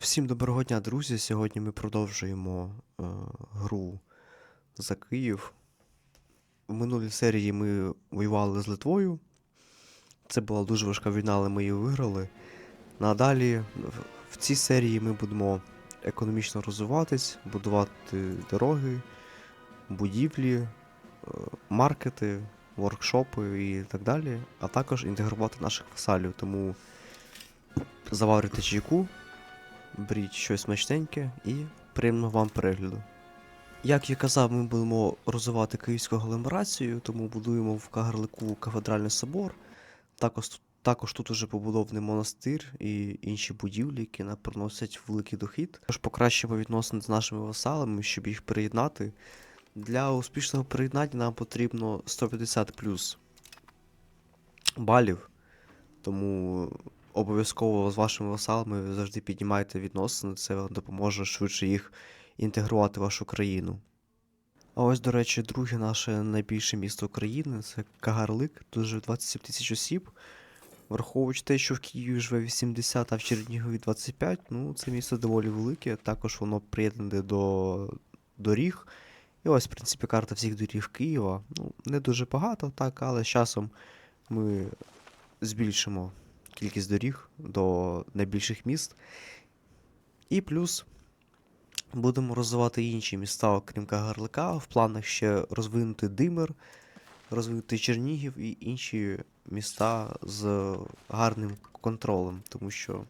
Всім доброго дня, друзі. Сьогодні ми продовжуємо е, гру за Київ. В минулій серії ми воювали з Литвою. Це була дуже важка війна, але ми її виграли. Надалі в- цій серії ми будемо економічно розвиватись, будувати дороги, будівлі, е, маркети, воркшопи і так далі, а також інтегрувати наших васалів. Тому заварюйте чайку, беріть щось смачненьке і приємного вам перегляду. Як я казав, ми будемо розвивати київську агломерацію, тому будуємо в Кагарлику кафедральний собор. Також, також тут уже побудований монастир і інші будівлі, які нам приносять великий дохід. Також покращимо відносини з нашими васалами, щоб їх приєднати. Для успішного приєднання нам потрібно 150 плюс балів. Тому обов'язково з вашими васалами завжди піднімайте відносини, це вам допоможе швидше їх інтегрувати в вашу країну. А ось, до речі, друге наше найбільше місто України це Кагарлик, тут живе 27 тисяч осіб. Враховуючи те, що в Києві живе 80, а в Чернігові 25, ну це місто доволі велике, також воно приєднане до доріг. І ось, в принципі, карта всіх доріг Києва. Ну, не дуже багато, так, але з часом ми збільшимо кількість доріг до найбільших міст. І плюс будемо розвивати інші міста, окрім Кагарлика. В планах ще розвинути Димир, розвинути Чернігів і інші міста з гарним контролем. Тому що,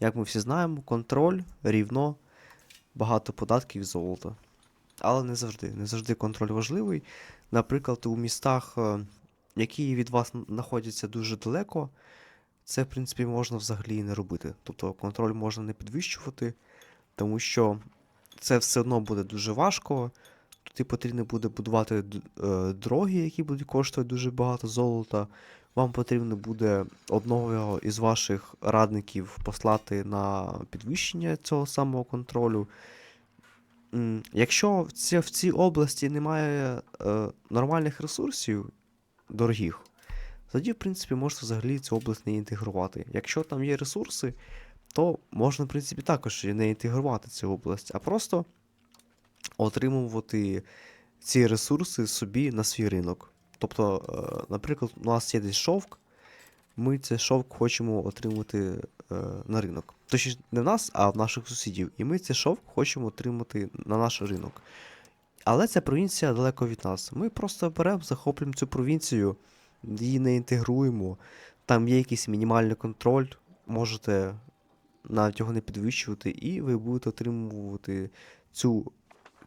як ми всі знаємо, контроль рівно багато податків і золота. Але не завжди. Не завжди контроль важливий. Наприклад, у містах, е, які від вас знаходяться дуже далеко, це, в принципі, можна взагалі не робити. Тобто контроль можна не підвищувати, тому що це все одно буде дуже важко. Тут потрібно буде будувати е, дороги, які будуть коштувати дуже багато золота. Вам потрібно буде одного із ваших радників послати на підвищення цього самого контролю. Якщо в цій області немає е, нормальних ресурсів дорогих, тоді, в принципі, можна взагалі цю область не інтегрувати. Якщо там є ресурси, то можна, в принципі, також не інтегрувати цю область, а просто отримувати ці ресурси собі на свій ринок. Тобто, е, наприклад, у нас є десь шовк, ми цей шовк хочемо отримати е, на ринок. Точніше, не в нас, а в наших сусідів. І ми цей шовк хочемо отримати на наш ринок. Але ця провінція далеко від нас. Ми просто беремо, захоплюємо цю провінцію, її не інтегруємо. Там є якийсь мінімальний контроль, можете навіть його не підвищувати, і ви будете отримувати цю,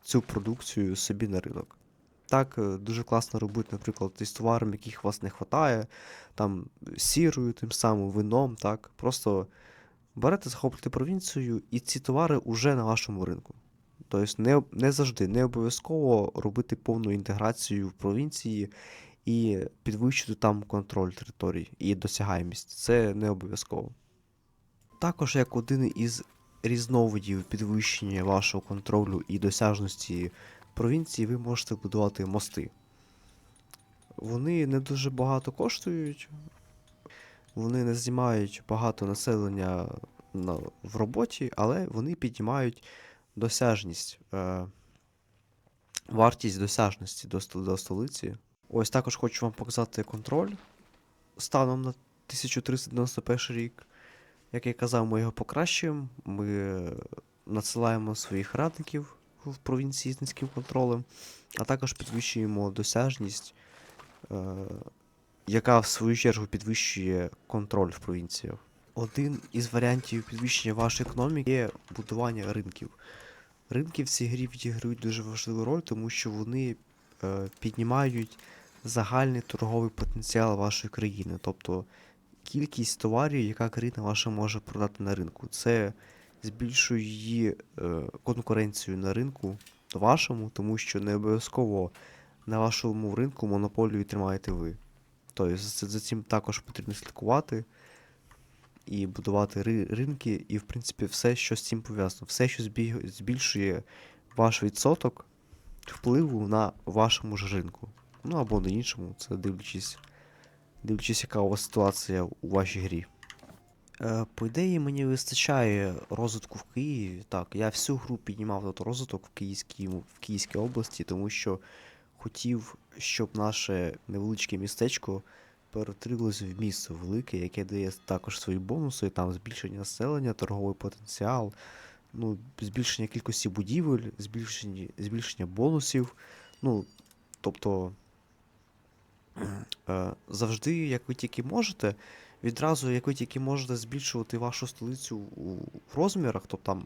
цю продукцію собі на ринок. Так, е, дуже класно робити, наприклад, із товарами, яких у вас не вистачає, там сірою, тим самим вином, так. Просто берете, захоплюєте провінцію, і ці товари вже на вашому ринку. Тобто не, не завжди, не обов'язково робити повну інтеграцію в провінції і підвищити там контроль територій і досягаємість. Це не обов'язково. Також як один із різновидів підвищення вашого контролю і досяжності провінції, ви можете будувати мости. Вони не дуже багато коштують, вони не знімають багато населення на, в роботі, але вони піднімають досяжність, е, вартість досяжності до, до столиці. Ось також хочу вам показати контроль станом на 1391 рік. Як я казав, ми його покращуємо. Ми надсилаємо своїх радників в провінції з низьким контролем, а також підвищуємо досяжність, е, яка в свою чергу підвищує контроль в провінціях. Один із варіантів підвищення вашої економіки є будування ринків. Ринки в цій грі відіграють дуже важливу роль, тому що вони е, піднімають загальний торговий потенціал вашої країни. Тобто кількість товарів, яка країна ваша може продати на ринку. Це збільшує її е, конкуренцію на ринку вашому, тому що не обов'язково на вашому ринку монополію тримаєте ви. Тобто за, цим також потрібно слідкувати і будувати ри- ринки, і, в принципі, все, що з цим пов'язано. Все, що збі- збільшує ваш відсоток впливу на вашому ж ринку. Ну або на іншому, це дивлячись, дивлячись, яка у вас ситуація у вашій грі. Е, по ідеї, мені вистачає розвитку в Києві. Так, я всю гру піднімав тут розвиток в Київській, в Київській області, тому що хотів, щоб наше невеличке містечко перетворилось в місто велике, яке дає також свої бонуси, там збільшення населення, торговий потенціал, ну, збільшення кількості будівель, збільшення, збільшення бонусів. Ну, тобто, завжди, як ви тільки можете, відразу, як ви тільки можете збільшувати вашу столицю у розмірах, тобто там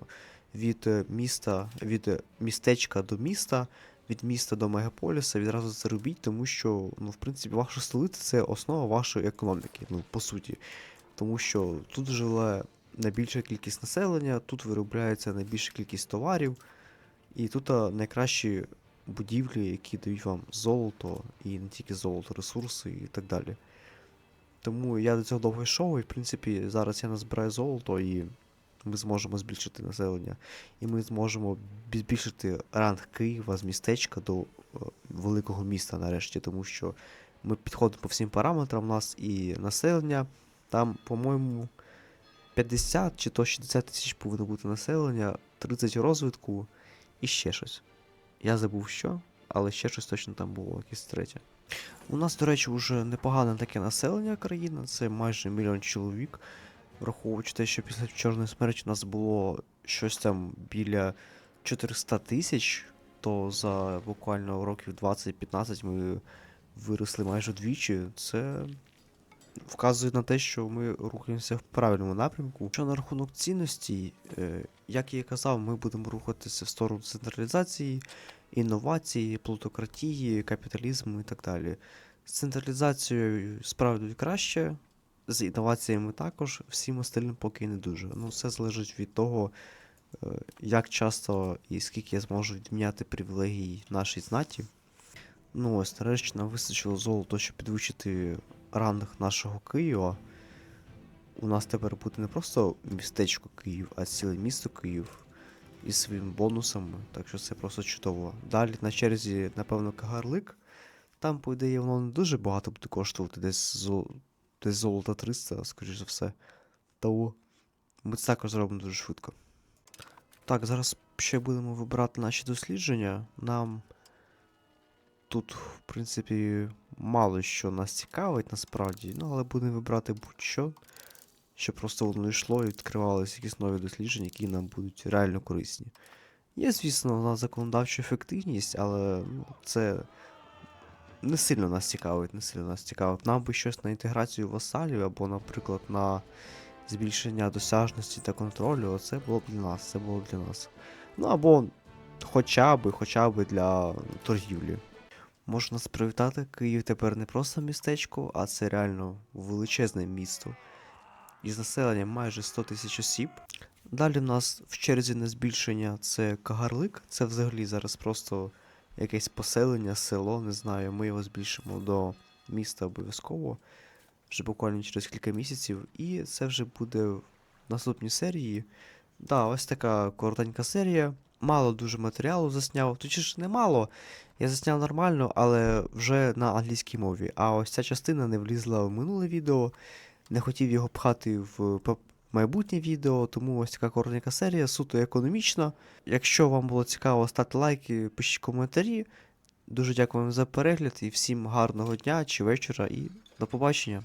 від е, міста, від е, містечка до міста, від міста до мегаполіса, відразу це робіть, тому що, ну, в принципі, ваша столиця це основа вашої економіки, ну, по суті. Тому що тут живе найбільша кількість населення, тут виробляється найбільша кількість товарів, і тут найкращі будівлі, які дають вам золото, і не тільки золото, ресурси і так далі. Тому я до цього довго йшов, і в принципі зараз я назбираю золото, і ми зможемо збільшити населення. І ми зможемо збільшити ранг Києва з містечка до е, великого міста нарешті, тому що ми підходимо по всім параметрам, у нас і населення, там, по-моєму, 50 чи то 60 тисяч повинно бути населення, 30 розвитку і ще щось. Я забув що, але ще щось точно там було, якесь третє. У нас, до речі, вже непогане таке населення країни, це майже мільйон чоловік. Враховуючи те, що після Чорної смерті у нас було щось там біля 400 тисяч, то за буквально років 20-15 ми виросли майже вдвічі. Це вказує на те, що ми рухаємося в правильному напрямку. Що на рахунок цінностей, е, як я і казав, ми будемо рухатися в сторону централізації, інновації, плутократії, капіталізму і так далі. З централізацією справді краще, з інноваціями також, всім остальним поки не дуже. Ну, все залежить від того, е, як часто і скільки я зможу відміняти привілегій нашій знаті. Ну ось, нарешті нам вистачило золото, щоб підвищити ранг нашого Києва. У нас тепер буде не просто містечко Київ, а ціле місто Київ із своїми бонусами, так що це просто чудово. Далі на черзі, напевно, Кагарлик. Там, по ідеї, воно не дуже багато буде коштувати, десь, зо... десь золота 300, скоріш за все. Тому ми це також зробимо дуже швидко. Так, зараз ще будемо вибирати наші дослідження. Нам тут, в принципі, мало що нас цікавить насправді, ну але будемо вибрати будь-що, щоб просто воно йшло і відкривалися якісь нові дослідження, які нам будуть реально корисні. Є, звісно, у нас законодавча ефективність, але ну, це не сильно нас цікавить, не сильно нас цікавить. Нам би щось на інтеграцію васалів або, наприклад, на збільшення досяжності та контролю, оце було б для нас, це було б для нас. Ну або хоча б, хоча б для торгівлі. Можна нас привітати, Київ тепер не просто містечко, а це реально величезне місто. Із населенням майже 100 тисяч осіб. Далі в нас в черзі на збільшення це Кагарлик. Це взагалі зараз просто якесь поселення, село, не знаю. Ми його збільшимо до міста обов'язково вже буквально через кілька місяців. І це вже буде в наступній серії. Да, ось така коротенька серія. Мало дуже матеріалу засняв. Точніше, не мало. Я засняв нормально, але вже на англійській мові. А ось ця частина не влізла в минуле відео. Не хотів його пхати в майбутнє відео, тому ось така коротенька серія, суто економічна. Якщо вам було цікаво, ставте лайки, пишіть коментарі. Дуже дякую вам за перегляд і всім гарного дня чи вечора і до побачення.